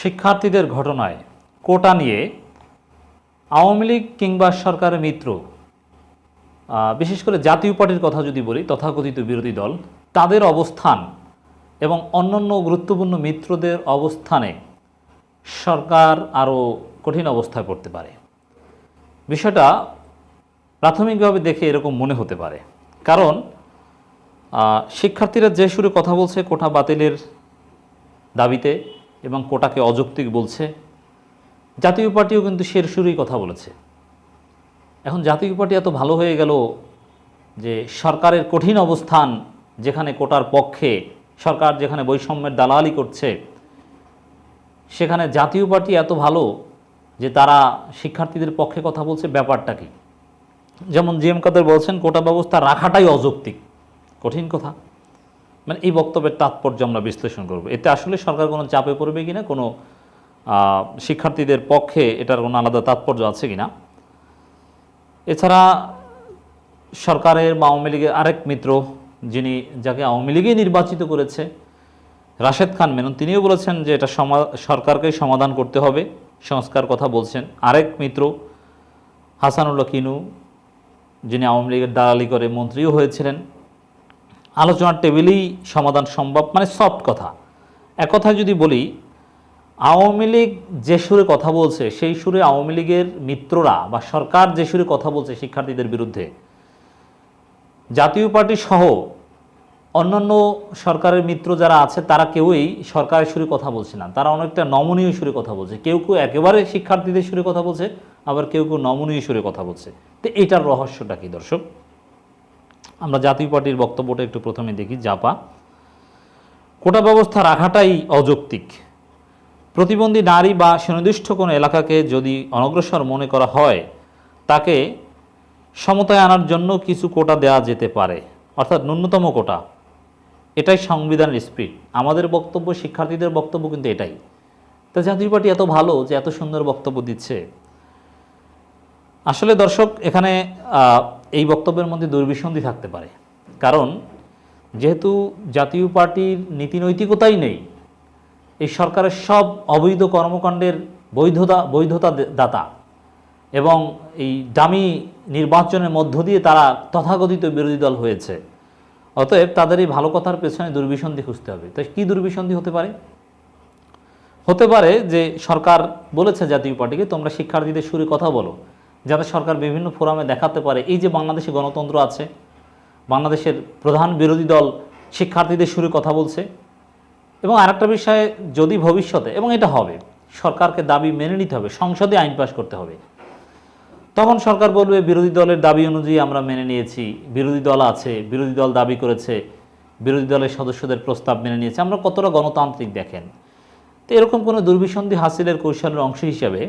শিক্ষার্থীদের ঘটনায় কোটা নিয়ে আওয়ামী লীগ কিংবা সরকারের মিত্র বিশেষ করে জাতীয় পার্টির কথা যদি বলি, তথাকথিত বিরোধী দল, তাদের অবস্থান এবং অন্যান্য গুরুত্বপূর্ণ মিত্রদের অবস্থানে সরকার আরও কঠিন অবস্থায় পড়তে পারে। বিষয়টা প্রাথমিকভাবে দেখে এরকম মনে হতে পারে। কারণ শিক্ষার্থীরা যে সুরে কথা বলছে কোটা বাতিলের দাবিতে এবং কোটাকে অযৌক্তিক বলছে। জাতীয় পার্টিও কিন্তু সে সুরেই কথা বলেছে। এখন জাতীয় পার্টি এত ভালো হয়ে গেল যে সরকারের কঠিন অবস্থান যেখানে কোটার পক্ষে, সরকার যেখানে বৈষম্যের দালালি করছে, সেখানে জাতীয় পার্টি এত ভালো যে তারা শিক্ষার্থীদের পক্ষে কথা বলছে ব্যাপারটা কি? যেমন জি এম কাদের বলছেন, কোটা ব্যবস্থা রাখাটাই অযৌক্তিক। কঠিন কথা। মানে এই বক্তব্যের তাৎপর্য আমরা বিশ্লেষণ করব। এতে আসলে সরকার কোনো চাপে পড়বে কিনা, কোনো শিক্ষার্থীদের পক্ষে এটার কোনো আলাদা তাৎপর্য আছে কিনা। এছাড়া সরকারের বা আওয়ামী লীগের আরেক মিত্র যিনি, যাকে আওয়ামী লীগই নির্বাচিত করেছে, রাশেদ খান মেনন, তিনিও বলেছেন যে এটা সরকারকেই সমাধান করতে হবে, সংস্কার কথা বলছেন। আরেক মিত্র, হাসানুল্লাহ কিনু, যিনি আওয়ামী লীগের দালালি করে মন্ত্রীও হয়েছিলেন। আলোচনার টেবিলেই সমাধান সম্ভব মানে সফট কথা। এক কথায় যদি বলি, আওয়ামী লীগ যে সুরে কথা বলছে, সেই সুরে আওয়ামী লীগের মিত্ররা বা সরকার যে সুরে কথা বলছে শিক্ষার্থীদের বিরুদ্ধে, জাতীয় পার্টি সহ অন্যান্য সরকারের মিত্র যারা আছে, তারা কেউই সরকারের সুরে কথা বলছে না। তারা অনেকটা নমনীয় সুরে কথা বলছে। কেউ কেউ একেবারে শিক্ষার্থীদের সুরে কথা বলছে, আবার কেউ কেউ নমনীয় সুরে কথা বলছে। তো এটার রহস্যটা কি দর্শক? আমরা জাতীয় পার্টির বক্তব্যটা একটু প্রথমে দেখি, জাপা। কোটা ব্যবস্থা রাখাটাই অযৌক্তিক। প্রতিবন্ধী নারী বা সুনির্দিষ্ট কোনো এলাকাকে যদি অনগ্রসর মনে করা হয়, তাকে সমতায় আনার জন্য কিছু কোটা দেওয়া যেতে পারে, অর্থাৎ ন্যূনতম কোটা। এটাই সংবিধানের স্পিড আমাদের বক্তব্য, শিক্ষার্থীদের বক্তব্য কিন্তু এটাই। তো জাতীয় পার্টি এত ভালো যে এত সুন্দর বক্তব্য দিচ্ছে। আসলে দর্শক, এখানে এই বক্তব্যের মধ্যে দুর্বিসন্ধি থাকতে পারে। কারণ, যেহেতু জাতীয় পার্টির নীতি নৈতিকতাই নেই, এই সরকারের সব অবৈধ কর্মকাণ্ডের বৈধতা বৈধতা দাতা এবং এই দামি নির্বাচনের মধ্য দিয়ে তারা তথাকথিত বিরোধী দল হয়েছে। অতএব তাদের এই ভালো কথার পেছনে দুর্বিসন্ধি খুঁজতে হবে। তাই কী দুর্বিসন্ধি হতে পারে? হতে পারে যে সরকার বলেছে জাতীয় পার্টিকে, তোমরা শিক্ষার্থীদের সুরে কথা বলো। যাতে সরকার বিভিন্ন ফোরামে দেখাতে পারে। এই যে বাংলাদেশে গণতন্ত্র আছে, বাংলাদেশের প্রধান বিরোধী দল শিক্ষার্থীদের সুরে কথা বলছে। এবং আরেকটা বিষয়ে, যদি ভবিষ্যতে, এবং এটা হবে, সরকারকে দাবি মেনে নিতে হবে, সংসদে আইন পাশ করতে হবে। তখন সরকার বলবে, বিরোধী দলের দাবি অনুযায়ী আমরা মেনে নিয়েছি, বিরোধী দল আছে, বিরোধী দল দাবি করেছে, বিরোধী দলের সদস্যদের প্রস্তাব মেনে নিয়েছে। আমরা কতটা গণতান্ত্রিক দেখেন? তো এরকম কোনো দুর্বিসন্ধি হাসিলের কৌশলের অংশ হিসাবে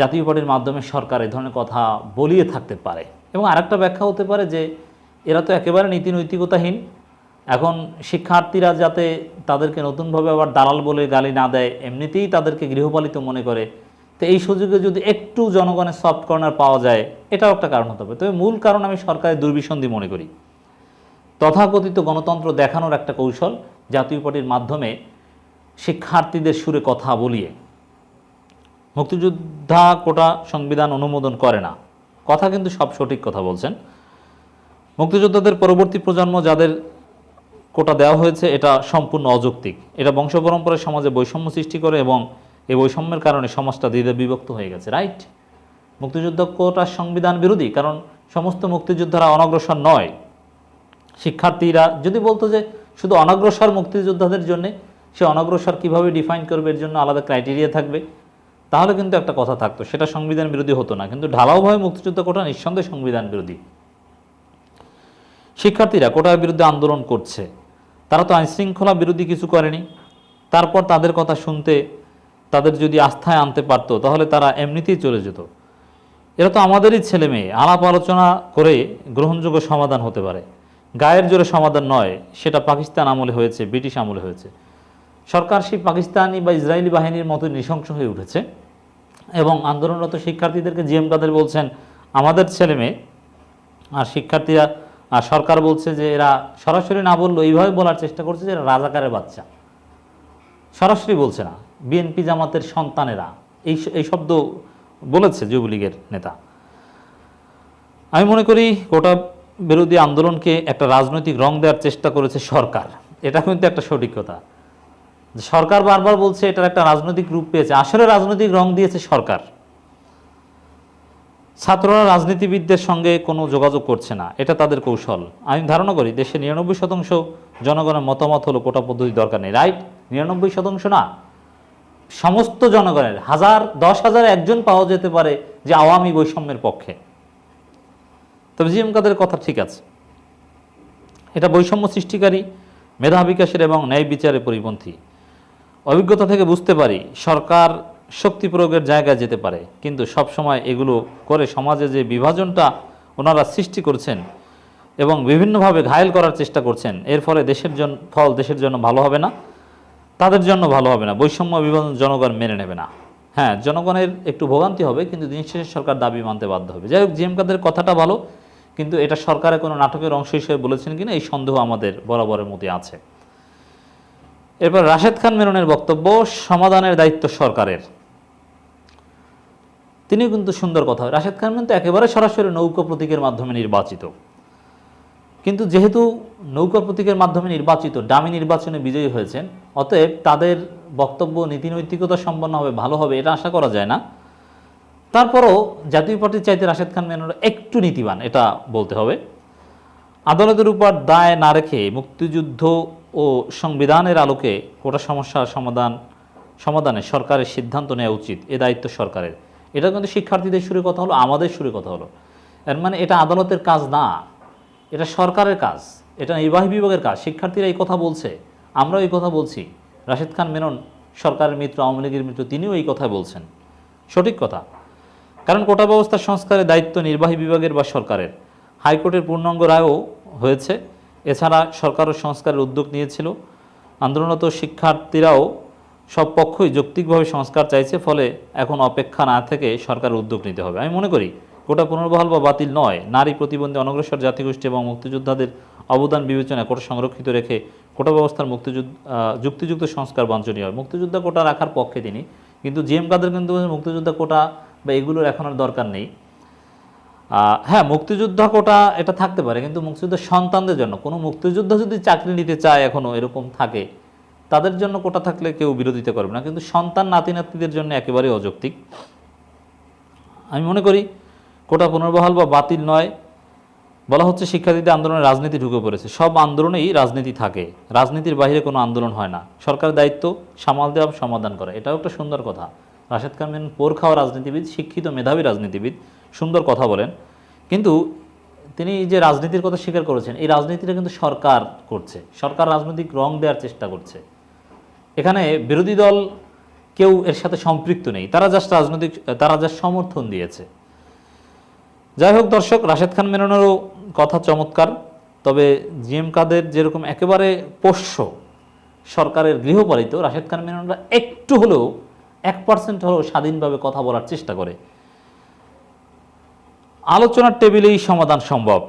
জাতীয় পার্টির মাধ্যমে সরকার এই ধরনের কথা বলিয়ে থাকতে পারে। এবং আরেকটা ব্যাখ্যা হতে পারে যে, এরা তো একেবারে নীতি নৈতিকতাহীন এখন শিক্ষার্থীরা যাতে তাদেরকে নতুনভাবে আবার দালাল বলে গালি না দেয়, এমনিতেই তাদেরকে গৃহপালিত মনে করে, তো এই সুযোগে যদি একটু জনগণের সফট কর্নার পাওয়া যায়, এটাও একটা কারণ হতে পারে। তবে মূল কারণ আমি সরকারের দুর্বিসন্ধি মনে করি। তথাকথিত গণতন্ত্র দেখানোর একটা কৌশল জাতীয় পার্টির মাধ্যমে শিক্ষার্থীদের সুরে কথা বলিয়ে মুক্তিযোদ্ধা কোটা সংবিধান অনুমোদন করে না। কথা কিন্তু সব সঠিক কথা বলছেন। মুক্তিযোদ্ধাদের পরবর্তী প্রজন্ম যাদের কোটা দেওয়া হয়েছে, এটা সম্পূর্ণ অযৌক্তিক। এটা বংশ পরম্পরায় সমাজে বৈষম্য সৃষ্টি করে এবং এই বৈষম্যের কারণে সমাজটা দ্বিধা বিভক্ত হয়ে গেছে, রাইট? মুক্তিযুদ্ধ কোটা সংবিধান বিরোধী, কারণ সমস্ত মুক্তিযোদ্ধারা অনগ্রসর নয়। শিক্ষার্থীরা যদি বলতো যে শুধু অনগ্রসর মুক্তিযোদ্ধাদের জন্য, সে অনগ্রসর কীভাবে ডিফাইন করবে, এর জন্য আলাদা ক্রাইটেরিয়া থাকবে। তাহলে কিন্তু একটা কথা থাকতো, সেটা সংবিধান বিরোধী হতো না। কিন্তু ঢালাওভাবে মুক্তিযুদ্ধ কোটা নিঃসন্দেহে সংবিধান বিরোধী। শিক্ষার্থীরা কোটার বিরুদ্ধে আন্দোলন করছে। তারা তো আইনশৃঙ্খলা বিরোধী কিছু করেনি। তারপর তাদের কথা শুনতে তাদের যদি আস্থায় আনতে পারতো, তাহলে তারা এমনিতেই চলে যেত। এরা তো আমাদেরই ছেলে মেয়ে। আলাপ আলোচনা করে গ্রহণযোগ্য সমাধান হতে পারে। গায়ের জোরে সমাধান নয়, সেটা পাকিস্তান আমলে হয়েছে, ব্রিটিশ আমলে হয়েছে। সরকার সেই পাকিস্তানি বা ইসরায়েলি বাহিনীর মতো নৃশংস হয়ে উঠেছে। এবং আন্দোলনরত শিক্ষার্থীদেরকে জিএম কাদের বলছেন, আমাদের ছেলে মেয়ে আর শিক্ষার্থীরা, আর সরকার বলছে যে এরা সরাসরি না বলল এইভাবে বলার চেষ্টা করছে যে এরা রাজাকারের বাচ্চা। সরাসরি বলছে না, বিএনপি জামাতের সন্তানেরা, এই এই শব্দ বলেছে যুবলীগের নেতা। আমি মনে করি গোটা বিরোধী আন্দোলনকে একটা রাজনৈতিক রং দেওয়ার চেষ্টা করেছে সরকার, এটা কিন্তু একটা সঠিক কথা। সরকার বারবার বলছে এটার একটা রাজনৈতিক রূপ পেয়েছে। আসলে রাজনৈতিক রং দিয়েছে সরকার। ছাত্ররা রাজনীতিবিদদের সঙ্গে কোনো যোগাযোগ করছে না। এটা তাদের কৌশল। আমি ধারণা করি দেশে নিরানব্বই শতাংশ জনগণের মতামত হলো কোটা পদ্ধতি দরকার নেই। রাইট? নিরানব্বই শতাংশ না। সমস্ত জনগণের হাজার, দশ হাজার একজন পাওয়া যেতে পারে যে আওয়ামী বৈষম্যের পক্ষে। তবে জিএম কাদের কথা ঠিক আছে। এটা বৈষম্য সৃষ্টিকারী, মেধা বিকাশের এবং ন্যায় বিচারের পরিপন্থী। অভিজ্ঞতা থেকে বুঝতে পারি সরকার শক্তি প্রয়োগের জায়গায় যেতে পারে, কিন্তু সব সময় এগুলো করে সমাজে যে বিভাজনটা ওনারা সৃষ্টি করছেন এবং বিভিন্নভাবে ঘায়েল করার চেষ্টা করছেন, এর ফলে দেশের জন্য ফল দেশের জন্য ভালো হবে না, তাদের জন্য ভালো হবে না, বৈষম্য বিভাজন জনগণ মেনে নেবে না। হ্যাঁ জনগণের একটু ভোগান্তি হবে, কিন্তু দিন শেষে সরকার দাবি মানতে বাধ্য হবে। যাই হোক, জিএম কাদের কথাটা ভালো, কিন্তু এটা সরকারের কোনো নাটকের অংশ হিসেবে বলেছেন কিনা, এই সন্দেহ আমাদের বরাবরের মধ্যে আছে। এরপর রাশেদ খান মেননের বক্তব্য, সমাধানের দায়িত্ব সরকারের। তিনি কিন্তু সুন্দর কথা। রাশেদ খান মেনন তো একেবারে সরাসরি নৌকা প্রতীকের মাধ্যমে নির্বাচিত। কিন্তু যেহেতু নৌকা প্রতীকের মাধ্যমে নির্বাচিত, ডামি নির্বাচনে বিজয়ী হয়েছেন, অতএব তাদের বক্তব্য নীতিনৈতিকতা সম্পন্ন হবে, ভালো হবে, এটা আশা করা যায় না। তারপরও জাতীয় পার্টির চাইতে রাশেদ খান মেননরা একটু নীতিবান, এটা বলতে হবে। আদালতের উপর দায় না রেখে মুক্তিযুদ্ধ ও সংবিধানের আলোকে কোটা সমস্যার সমাধান, সমাধানে সরকারের সিদ্ধান্ত নেওয়া উচিত, এ দায়িত্ব সরকারের। এটা কিন্তু শিক্ষার্থীদের সুরে কথা হলো, আমাদের সুরে কথা হলো। এর মানে এটা আদালতের কাজ না, এটা সরকারের কাজ, এটা নির্বাহী বিভাগের কাজ। শিক্ষার্থীরা এই কথা বলছে, আমরাও এই কথা বলছি। রাশেদ খান মেনন, সরকারের মিত্র, আওয়ামী লীগের মিত্র, তিনিও এই কথা বলছেন। সঠিক কথা। কারণ কোটা ব্যবস্থার সংস্কারের দায়িত্ব নির্বাহী বিভাগের বা সরকারের। হাইকোর্টের পূর্ণাঙ্গ রায়ও হয়েছে। এছাড়া সরকারও সংস্কারের উদ্যোগ নিয়েছিল। আন্দোলনরত শিক্ষার্থীরাও সব পক্ষই যৌক্তিকভাবে সংস্কার চাইছে, ফলে এখন অপেক্ষা না থেকে সরকার উদ্যোগ নিতে হবে। আমি মনে করি কোটা পুনর্বহাল বা বাতিল নয়। নারী প্রতিবন্ধী, অনগ্রসর জাতিগোষ্ঠী এবং মুক্তিযোদ্ধাদের অবদান বিবেচনা কোটা সংরক্ষিত রেখে কোটা ব্যবস্থার মুক্তিযুদ্ধ যুক্তিযুক্ত সংস্কার বাঞ্ছনীয়। হয় মুক্তিযোদ্ধা কোটা রাখার পক্ষে তিনি, কিন্তু জিএম কাদের কিন্তু মুক্তিযোদ্ধা কোটা বা এগুলোর এখন আর দরকার নেই। হ্যাঁ মুক্তিযোদ্ধা কোটা এটা থাকতে পারে, কিন্তু মুক্তিযোদ্ধার সন্তানদের জন্য। কোনো মুক্তিযোদ্ধা যদি চাকরি নিতে চায় এখনও এরকম থাকে, তাদের জন্য কোটা থাকলে কেউ বিরোধিতা করবে না। কিন্তু সন্তান নাতি নাতিদের জন্য একেবারেই অযৌক্তিক। আমি মনে করি, কোটা পুনর্বহাল বা বাতিল নয়। বলা হচ্ছে শিক্ষার্থীদের আন্দোলনে রাজনীতি ঢুকে পড়েছে। সব আন্দোলনেই রাজনীতি থাকে। রাজনীতির বাইরে কোনো আন্দোলন হয় না। সরকারের দায়িত্ব সামাল দেওয়া, সমাধান করা। এটাও একটা সুন্দর কথা। রাশেদ খান পোর খাওয়া রাজনীতিবিদ, শিক্ষিত মেধাবী রাজনীতিবিদ সুন্দর কথা বলেন। কিন্তু তিনি যে রাজনীতির কথা স্বীকার করেছেন, এই রাজনীতিটা কিন্তু সরকার করছে। সরকার রাজনৈতিক রং দেওয়ার চেষ্টা করছে। এখানে বিরোধী দল কেউ এর সাথে সম্পৃক্ত নেই। তারা জাস্ট রাজনৈতিক, তারা জাস্ট সমর্থন দিয়েছে। যাই হোক দর্শক, রাশেদ খান মেননেরও কথা চমৎকার। তবে জিএম কাদের যেরকম একেবারে পোষ্য সরকারের গৃহপালিত, রাশেদ খান মেননরা একটু হলেও এক পার্সেন্ট হলেও স্বাধীনভাবে কথা বলার চেষ্টা করে। আলোচনার টেবিলেই সমাধান সম্ভব।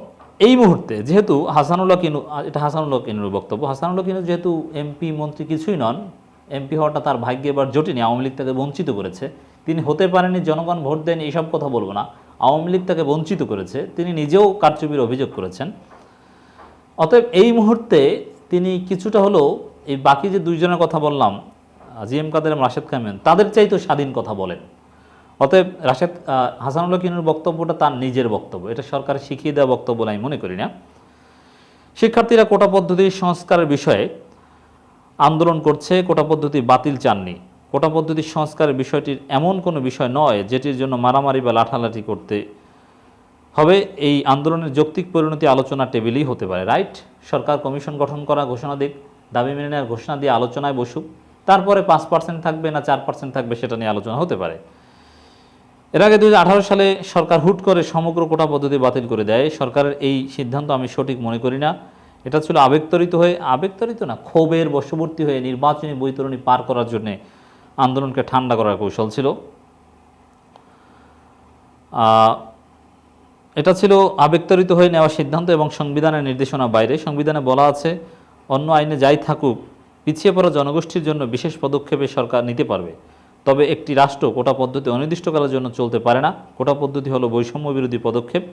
এই মুহূর্তে যেহেতু হাসানুল্লাহ কিনু এটা হাসানুল্লাহ কিনুর বক্তব্য। হাসানুল্লাহ কিনু যেহেতু এমপি মন্ত্রী কিছুই নন এমপি হওয়াটা তার ভাগ্যে এবার জটিনি আওয়ামী লীগ তাকে বঞ্চিত করেছে। তিনি হতে পারেনি জনগণ ভোট দেন এইসব কথা বলব না। আওয়ামী লীগ তাকে বঞ্চিত করেছে। তিনি নিজেও কারচুপির অভিযোগ করেছেন। অতএব এই মুহূর্তে তিনি কিছুটা হলেও এই বাকি যে দুইজনের কথা বললাম জিএম কাদের এবং রাশেদ খামেন তাদের চাইতেও স্বাধীন কথা বলেন। অতএব রাশেদ হাসানুল্লাহ কিনুর বক্তব্যটা তার নিজের বক্তব্য। এটা সরকার শিখিয়ে দেওয়া বক্তব্য আমি মনে করি না। শিক্ষার্থীরা কোটা পদ্ধতির সংস্কারের বিষয়ে আন্দোলন করছে, কোটা পদ্ধতি বাতিল চাননি। কোটা পদ্ধতির সংস্কারের বিষয়টির এমন কোনো বিষয় নয় যেটির জন্য মারামারি বা লাঠালাঠি করতে হবে। এই আন্দোলনের যৌক্তিক পরিণতি আলোচনা টেবিলেই হতে পারে, রাইট? সরকার কমিশন গঠন করা ঘোষণা দিক, দাবি মেনে নেওয়ার ঘোষণা দিয়ে আলোচনায় বসুক। তারপরে পাঁচ পার্সেন্ট থাকবে না চার পার্সেন্ট থাকবে সেটা নিয়ে আলোচনা হতে পারে। এর আগে দু হাজার আঠারো সালে সরকার হুট করে সমগ্র কোটা পদ্ধতি বাতিল করে দেয়। সরকারের এই সিদ্ধান্ত আমি সঠিক মনে করি না। এটা ছিল আবেগতরিত হয়ে আবেগতরিত না, ক্ষোভের বশবর্তী হয়ে নির্বাচনী বৈতরণী পার করার জন্য আন্দোলনকে ঠান্ডা করার কৌশল ছিল। এটা ছিল আবেগতরিত হয়ে নেওয়া সিদ্ধান্ত এবং সংবিধানের নির্দেশনা বাইরে। সংবিধানে বলা আছে, অন্য আইনে যাই থাকুক, পিছিয়ে পড়া জনগোষ্ঠীর জন্য বিশেষ পদক্ষেপে সরকার নিতে পারবে। তবে একটি রাষ্ট্র কোটা পদ্ধতি অনির্দিষ্টকালের জন্য চলতে পারে না। কোটা পদ্ধতি হলো বৈষম্য বিরোধী পদক্ষেপ।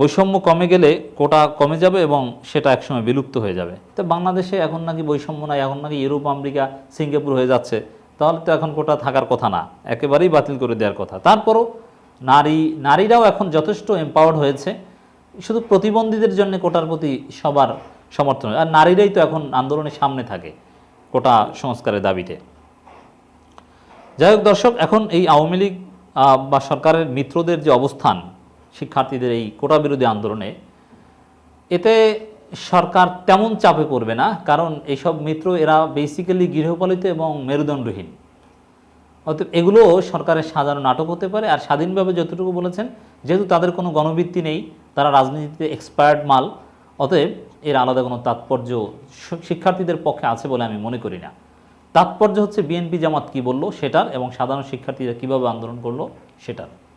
বৈষম্য কমে গেলে কোটা কমে যাবে এবং সেটা একসময় বিলুপ্ত হয়ে যাবে। তো বাংলাদেশে এখন নাকি বৈষম্য নাই, এখন নাকি ইউরোপ, আমেরিকা, সিঙ্গাপুর হয়ে যাচ্ছে। তাহলে তো এখন কোটা থাকার কথা না, একেবারেই বাতিল করে দেওয়ার কথা। তারপরও নারী, নারীরাও এখন যথেষ্ট এম্পাওয়ার্ড হয়েছে। শুধু প্রতিবন্ধীদের জন্য কোটার প্রতি সবার সমর্থন আর নারীরাই তো এখন আন্দোলনের সামনে থাকে কোটা সংস্কারের দাবিতে। যাই হোক দর্শক, এখন এই আওয়ামী লীগ বা সরকারের মিত্রদের যে অবস্থান, শিক্ষার্থীদের এই কোটা বিরোধী আন্দোলনে, এতে সরকার তেমন চাপে পড়বে না, কারণ এইসব মিত্র এরা বেসিক্যালি গৃহপালিত এবং মেরুদণ্ডহীন। অতএব এগুলো সরকারের সাজানো নাটক হতে পারে, আর স্বাধীনভাবে যতটুকু বলেছেন, যেহেতু তাদের কোনো গণভিত্তি নেই, তারা রাজনীতিতে এক্সপায়ার্ড মাল, অতএব এর আলাদা কোনো তাৎপর্য শিক্ষার্থীদের পক্ষে আছে বলে আমি মনে করি না। তাৎপর্য হচ্ছে বিএনপি জামাত কি বলল? সেটার এবং সাধারণ শিক্ষার্থীরা কীভাবে আন্দোলন করল? সেটার।